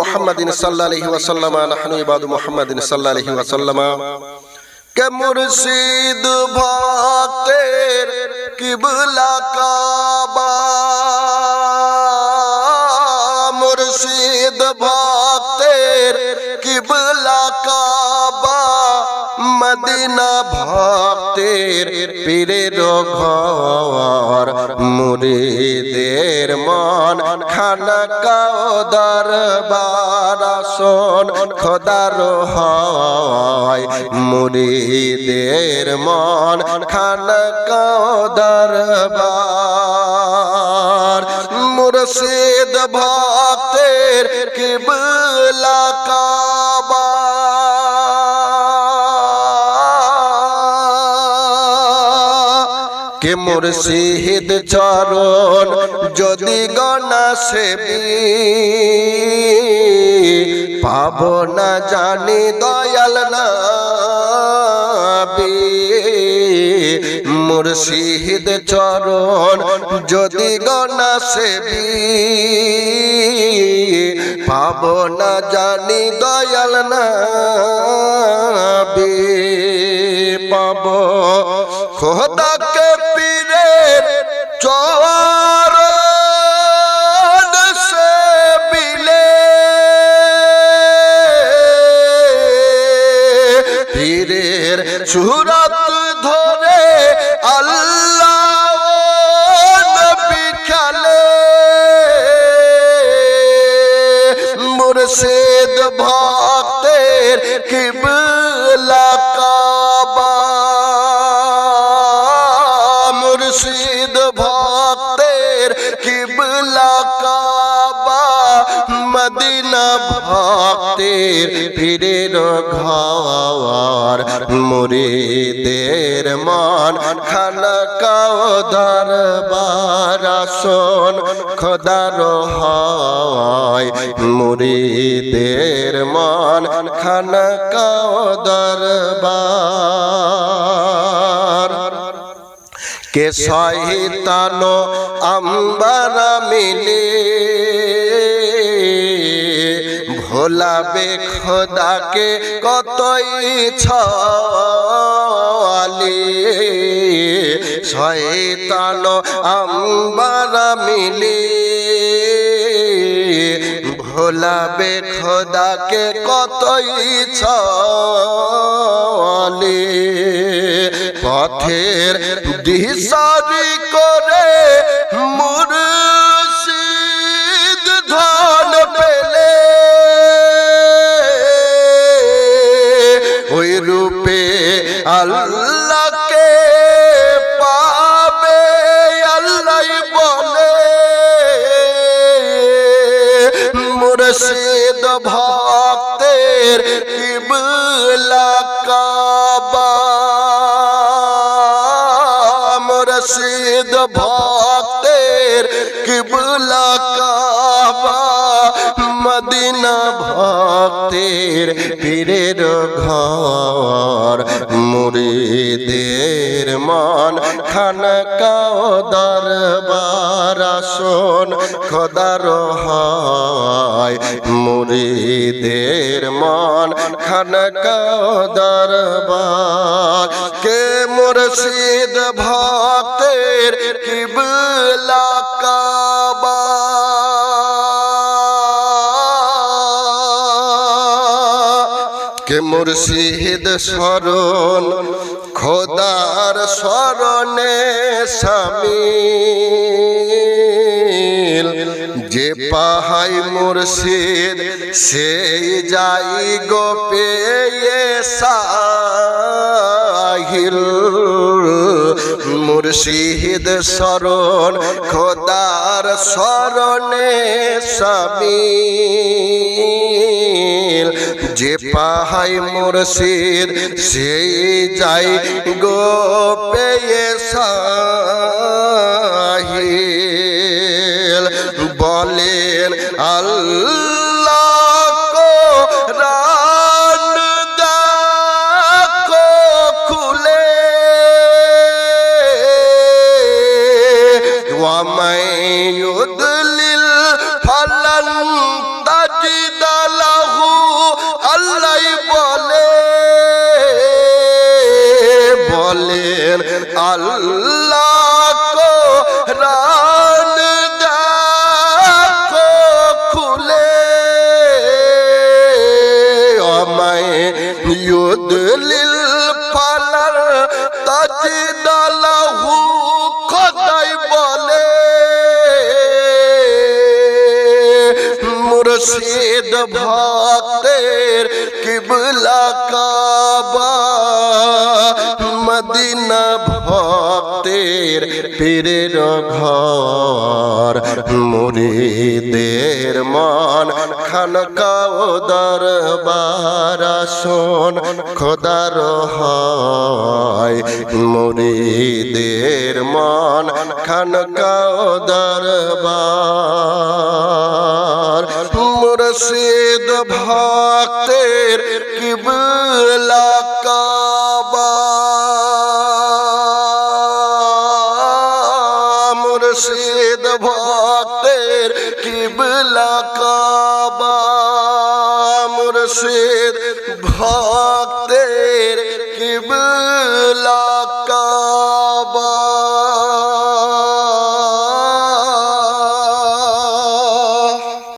মোহাম্মদিন সাল্লাহি ওয়াসাল্লামা, নাহনু ইবাদু মোহাম্মদিন সাল্লাহি ওয়াসাল্লামা। কে মুর্শিদ ভক্তের কিবলা কাবা? মুর্শিদ ভক্তের কিবলা কাবা। মদিনা ভক্তের পীরের ঘর, মুরিদ মুরিদের মন, খানা কাও দরবার আসন, খোদার হয় মুরিদের মন, খানা কাও দরবার। মুর্শিদ ভক্তের কিবলা কাবা কে মুর্শিদ চরণ যদি গণা সেবি? পাব না জানি দয়াল না মুর্শিদ চরণ যদি গণা সেবি? পাব না জানি দয়াল না পাব খোদাকে পীরের ভক্তের পীরের ঘর, মুরিদের মান খানা কাও দরবার শোন খোদার হয়, মুরিদের মান খানা কাও দরবার। কে শয়তান আম্বারা মিলে ভোলাবে খোদাকে কতই ছলে শয়তান আম্বারা মিলে। ভোলাবে খোদাকে কতই ছলে পথের দিশারি করে আল্লাহকে পাবে আল্লাহ বলে। মুর্শিদ ভক্তের কিবলা কাবা। মুর্শিদ ভক্তের কিবলা কাবা। মদিনা ভক্তের পীরের ঘর, মুরিদের মান খানা কাও দরবার শোন খোদার হয়। মুরিদের মান খানা কাও দরবার, কে মুর্শিদ ভক্তের কিবলা মুর্শিদ শরণ, খোদার শরণে স্বামী যে পাহাই মুর্শিদ, সেই যাই গো পেয়ে সাহিল। মুর্শিদ শরণ, খোদার শরণে স্বামী যে পাহাই মুর্শিদ সেই যাই গো পেয়ে সাহিল মুর্শিদ ভক্তের কিবলা কাবা। মদিনা ভক্তের পীরের ঘর। মুরিদের মন খানকা ও দরবার শোন খোদার হয়। মুরিদের মন খানকা ও দরবার। মুর্শিদ ভক্তের কিবলা মুর্শিদ ভক্তের কিবলা কা